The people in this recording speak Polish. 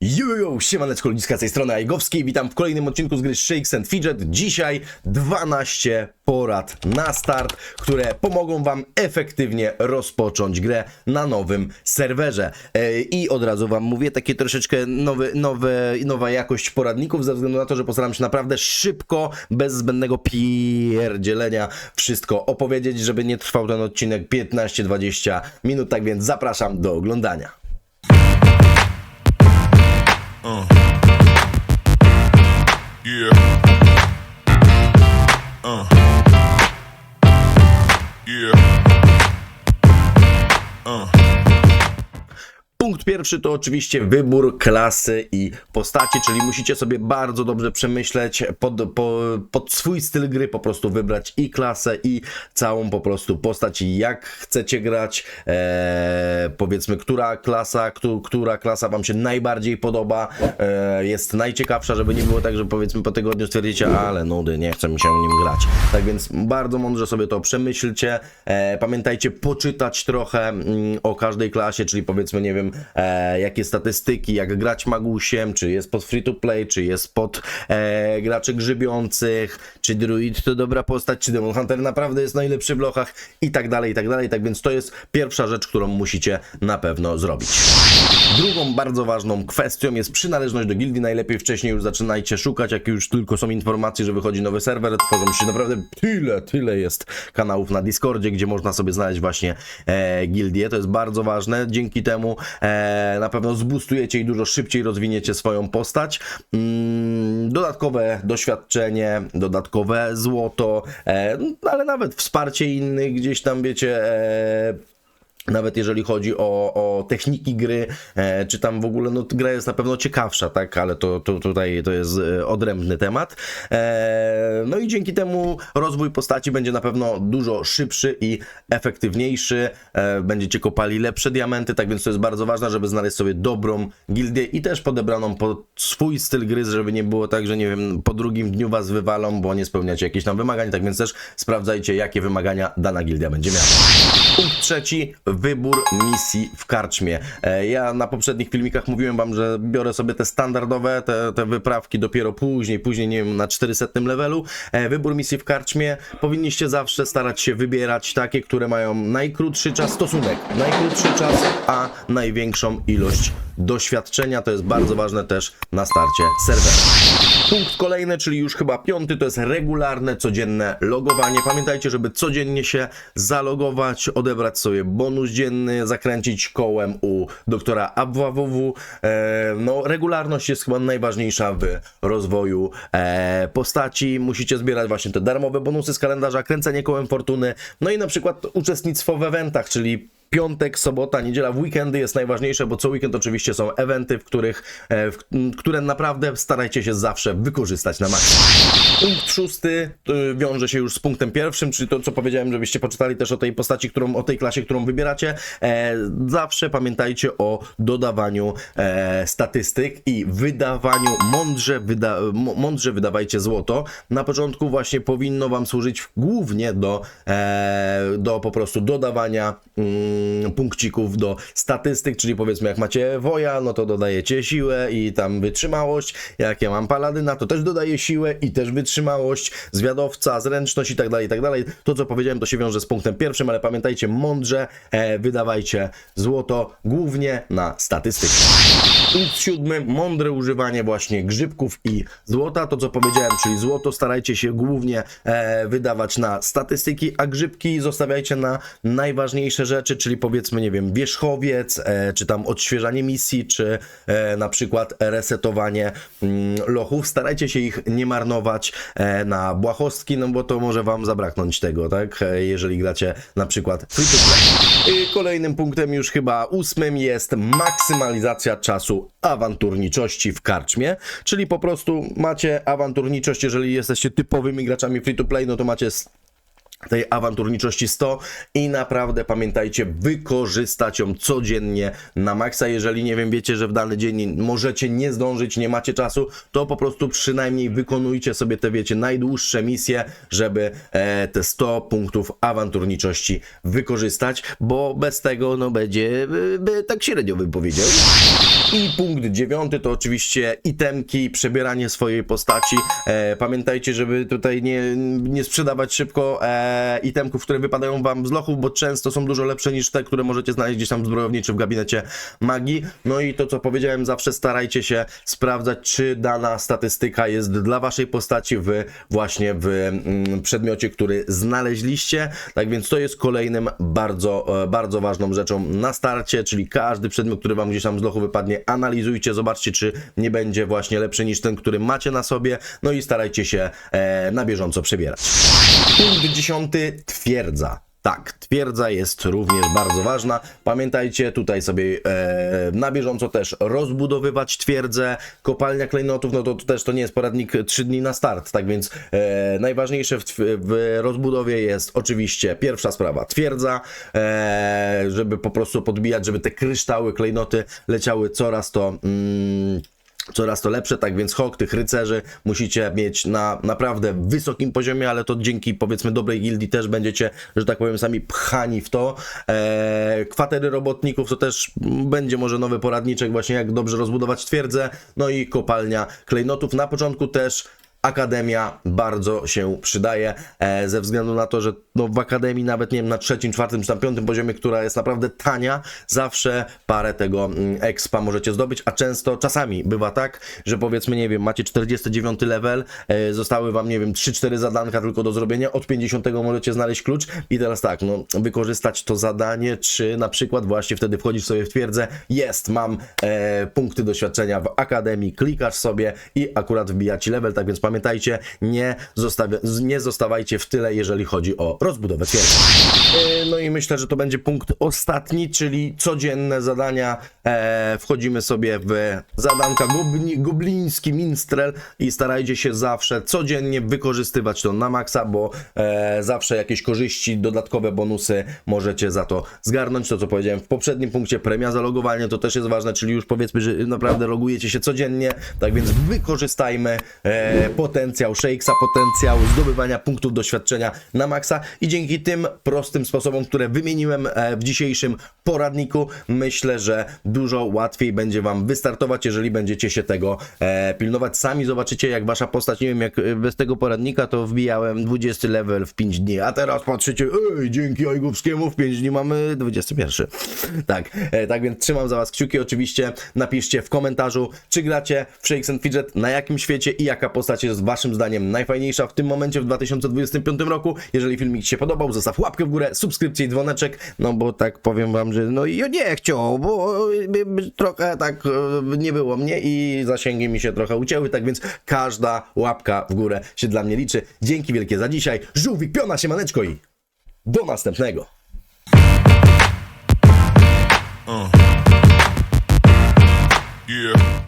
Jojo, siemaneczko, ludziska z tej strony Ajgowskiej. Witam w kolejnym odcinku z gry Shakes and Fidget. Dzisiaj 12 porad na start, które pomogą Wam efektywnie rozpocząć grę na nowym serwerze. E, I od razu Wam mówię, takie troszeczkę nowy, nowe, nowa jakość poradników, ze względu na to, że postaram się naprawdę szybko, bez zbędnego pierdzielenia wszystko opowiedzieć, żeby nie trwał ten odcinek 15-20 minut. Tak więc zapraszam do oglądania. Yeah. Pierwszy to oczywiście wybór klasy i postaci, czyli musicie sobie bardzo dobrze przemyśleć pod, po, pod swój styl gry, po prostu wybrać i klasę, i całą po prostu postać, jak chcecie grać, e, powiedzmy, która klasa, któ, która klasa Wam się najbardziej podoba, e, jest najciekawsza, żeby nie było tak, że powiedzmy po tygodniu stwierdzicie, ale nudy, nie chce mi się nim grać. Tak więc bardzo mądrze sobie to przemyślcie, e, pamiętajcie poczytać trochę mm, o każdej klasie, czyli powiedzmy, nie wiem, e, jakie statystyki, jak grać magusiem, czy jest pod free to play, czy jest pod e, graczy grzybiących, czy druid to dobra postać, czy demon hunter naprawdę jest najlepszy w lochach i tak dalej, i tak dalej. Tak więc to jest pierwsza rzecz, którą musicie na pewno zrobić. Drugą bardzo ważną kwestią jest przynależność do gildii. Najlepiej wcześniej już zaczynajcie szukać, jak już tylko są informacje, że wychodzi nowy serwer, tworzą się naprawdę tyle, tyle jest kanałów na Discordzie, gdzie można sobie znaleźć właśnie e, gildię. To jest bardzo ważne. Dzięki temu e, na pewno zbustujecie i dużo szybciej rozwiniecie swoją postać. Mm, dodatkowe doświadczenie, dodatkowe złoto, e, no, ale nawet wsparcie innych gdzieś tam, wiecie, e, nawet jeżeli chodzi o, o techniki gry, e, czy tam w ogóle, no gra jest na pewno ciekawsza, tak, ale to, to tutaj to jest e, odrębny temat. E, no i dzięki temu rozwój postaci będzie na pewno dużo szybszy i efektywniejszy. E, będziecie kopali lepsze diamenty, tak więc to jest bardzo ważne, żeby znaleźć sobie dobrą gildię i też podebraną pod swój styl gry, żeby nie było tak, że nie wiem, po drugim dniu was wywalą, bo nie spełniacie jakichś tam wymagań, tak więc też sprawdzajcie, jakie wymagania dana gildia będzie miała. Punkt trzeci, wybór misji w karczmie. E, Ja na poprzednich filmikach mówiłem wam, że biorę sobie te standardowe, te, te wyprawki dopiero później, później nie wiem, na 400 levelu. E, Wybór misji w karczmie powinniście zawsze starać się wybierać takie, które mają najkrótszy czas stosunek, najkrótszy czas, a największą ilość doświadczenia. To jest bardzo ważne też na starcie serwera. Punkt kolejny, czyli już chyba piąty, to jest regularne, codzienne logowanie. Pamiętajcie, żeby codziennie się zalogować, odebrać sobie bonus dzienny, zakręcić kołem u doktora AWWW. E, no, regularność jest chyba najważniejsza w rozwoju e, postaci. Musicie zbierać właśnie te darmowe bonusy z kalendarza, kręcenie kołem fortuny, no i na przykład uczestnictwo w eventach, czyli piątek, sobota, niedziela, w weekendy jest najważniejsze, bo co weekend oczywiście są eventy, w których, e, w, które naprawdę starajcie się zawsze wykorzystać na maksimum. Punkt szósty y, wiąże się już z punktem pierwszym, czyli to, co powiedziałem, żebyście poczytali też o tej postaci, którą, o tej klasie, którą wybieracie. E, zawsze pamiętajcie o dodawaniu e, statystyk i wydawaniu, mądrze, wyda, mądrze wydawajcie złoto. Na początku właśnie powinno wam służyć głównie do, e, do po prostu dodawania mm, punkcików do statystyk, czyli powiedzmy jak macie woja, no to dodajecie siłę i tam wytrzymałość. Jak ja mam paladyna, to też dodaję siłę i też wytrzymałość, zwiadowca, zręczność i tak dalej, i tak dalej. To co powiedziałem, to się wiąże z punktem pierwszym, ale pamiętajcie, mądrze e, wydawajcie złoto głównie na statystyki. Punkt siódmy, mądre używanie właśnie grzybków i złota. To co powiedziałem, czyli złoto starajcie się głównie e, wydawać na statystyki, a grzybki zostawiajcie na najważniejsze rzeczy, czyli powiedzmy, nie wiem, wierzchowiec, e, czy tam odświeżanie misji, czy e, na przykład resetowanie mm, lochów. Starajcie się ich nie marnować e, na błahostki, no bo to może wam zabraknąć tego, tak? Jeżeli gracie na przykład free to play. Kolejnym punktem już chyba ósmym jest maksymalizacja czasu awanturniczości w karczmie, czyli po prostu macie awanturniczość, jeżeli jesteście typowymi graczami free to play, no to macie tej awanturniczości 100 i naprawdę pamiętajcie, wykorzystać ją codziennie na maksa. Jeżeli nie wiem, wiecie, że w dany dzień możecie nie zdążyć, nie macie czasu, to po prostu przynajmniej wykonujcie sobie te, wiecie, najdłuższe misje, żeby e, te 100 punktów awanturniczości wykorzystać, bo bez tego, no, będzie by, by tak średnio bym powiedział. I punkt dziewiąty to oczywiście itemki, przebieranie swojej postaci. E, pamiętajcie, żeby tutaj nie, nie sprzedawać szybko e, itemków, które wypadają wam z lochów, bo często są dużo lepsze niż te, które możecie znaleźć gdzieś tam w zbrojowni czy w gabinecie magii. No i to, co powiedziałem, zawsze starajcie się sprawdzać, czy dana statystyka jest dla waszej postaci w właśnie w mm, przedmiocie, który znaleźliście. Tak więc to jest kolejnym bardzo, e, bardzo ważną rzeczą na starcie, czyli każdy przedmiot, który wam gdzieś tam z lochu wypadnie, analizujcie, zobaczcie, czy nie będzie właśnie lepszy niż ten, który macie na sobie, no i starajcie się e, na bieżąco przebierać. Punkt dziesiąty, twierdza. Tak, twierdza jest również bardzo ważna. Pamiętajcie tutaj sobie e, na bieżąco też rozbudowywać twierdzę. Kopalnia klejnotów, no to, to też to nie jest poradnik 3 dni na start, tak więc e, najważniejsze w, w rozbudowie jest oczywiście pierwsza sprawa, twierdza, e, żeby po prostu podbijać, żeby te kryształy, klejnoty leciały coraz to... Mm, coraz to lepsze, tak więc hok tych rycerzy musicie mieć na naprawdę wysokim poziomie, ale to dzięki powiedzmy dobrej gildii też będziecie, że tak powiem, sami pchani w to. Eee, kwatery robotników to też będzie może nowy poradniczek właśnie jak dobrze rozbudować twierdzę, no i kopalnia klejnotów. Na początku też Akademia bardzo się przydaje, e, ze względu na to, że no w Akademii nawet nie wiem, na trzecim, czwartym czy tam piątym poziomie, która jest naprawdę tania, zawsze parę tego mm, expa możecie zdobyć, a często, czasami bywa tak, że powiedzmy, nie wiem, macie 49 level, e, zostały wam, nie wiem, 3-4 zadanka tylko do zrobienia, od 50 możecie znaleźć klucz i teraz tak, no wykorzystać to zadanie, czy na przykład właśnie wtedy wchodzisz sobie w twierdzę, jest, mam e, punkty doświadczenia w Akademii, klikasz sobie i akurat wbija ci level, tak więc pamiętajcie, nie, nie zostawajcie w tyle, jeżeli chodzi o rozbudowę twierdzy. E, No i myślę, że to będzie punkt ostatni, czyli codzienne zadania. E, wchodzimy sobie w zadanka gobliński minstrel i starajcie się zawsze codziennie wykorzystywać to na maksa, bo e, zawsze jakieś korzyści, dodatkowe bonusy możecie za to zgarnąć. To co powiedziałem w poprzednim punkcie, premia za logowanie to też jest ważne, czyli już powiedzmy, że naprawdę logujecie się codziennie, tak więc wykorzystajmy potencjał Shakesa, potencjał zdobywania punktów doświadczenia na maksa i dzięki tym prostym sposobom, które wymieniłem e, w dzisiejszym poradniku, myślę, że dużo łatwiej będzie Wam wystartować, jeżeli będziecie się tego e, pilnować. Sami zobaczycie, jak Wasza postać, nie wiem, jak e, bez tego poradnika to wbijałem 20 level w 5 dni, a teraz patrzycie, ej, dzięki Ajgubskiemu w 5 dni mamy 21. Tak, tak więc trzymam za Was kciuki. Oczywiście napiszcie w komentarzu, czy gracie w Shakes and Fidget, na jakim świecie i jaka postać jest Waszym zdaniem najfajniejsza w tym momencie w 2025 roku. Jeżeli filmik Ci się podobał, zostaw łapkę w górę, subskrypcję i dzwoneczek, no bo tak powiem Wam, że no ja nie chciał, bo by trochę tak e, nie było mnie i zasięgi mi się trochę ucięły, tak więc każda łapka w górę się dla mnie liczy. Dzięki wielkie za dzisiaj. Żółwik, piona się maneczko i do następnego. Yeah.